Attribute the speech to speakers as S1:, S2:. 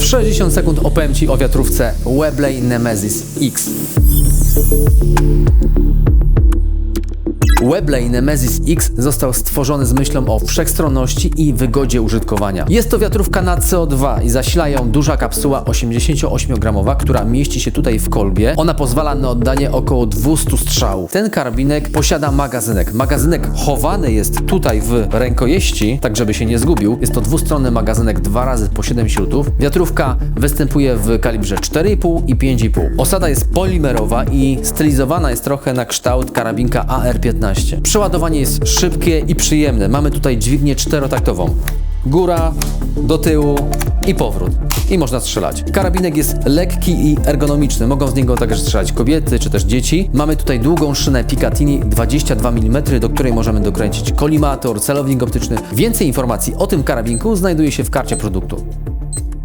S1: W 60 sekund opowiem Ci o wiatrówce Webley Nemesis X. Webley Nemesis X został stworzony z myślą o wszechstronności i wygodzie użytkowania. Jest to wiatrówka na CO2 i zasila ją duża kapsuła 88-gramowa, która mieści się tutaj w kolbie. Ona pozwala na oddanie około 200 strzałów. Ten karabinek posiada magazynek. Magazynek chowany jest tutaj w rękojeści, tak żeby się nie zgubił. Jest to dwustronny magazynek 2 razy po 7 śrutów. Wiatrówka występuje w kalibrze 4,5 i 5,5. Osada jest polimerowa i stylizowana jest trochę na kształt karabinka AR-15. Przeładowanie jest szybkie i przyjemne. Mamy tutaj dźwignię czterotaktową. Góra, do tyłu i powrót. I można strzelać. Karabinek jest lekki i ergonomiczny. Mogą z niego także strzelać kobiety czy też dzieci. Mamy tutaj długą szynę Picatinny 22 mm, do której możemy dokręcić kolimator, celownik optyczny. Więcej informacji o tym karabinku znajduje się w karcie produktu.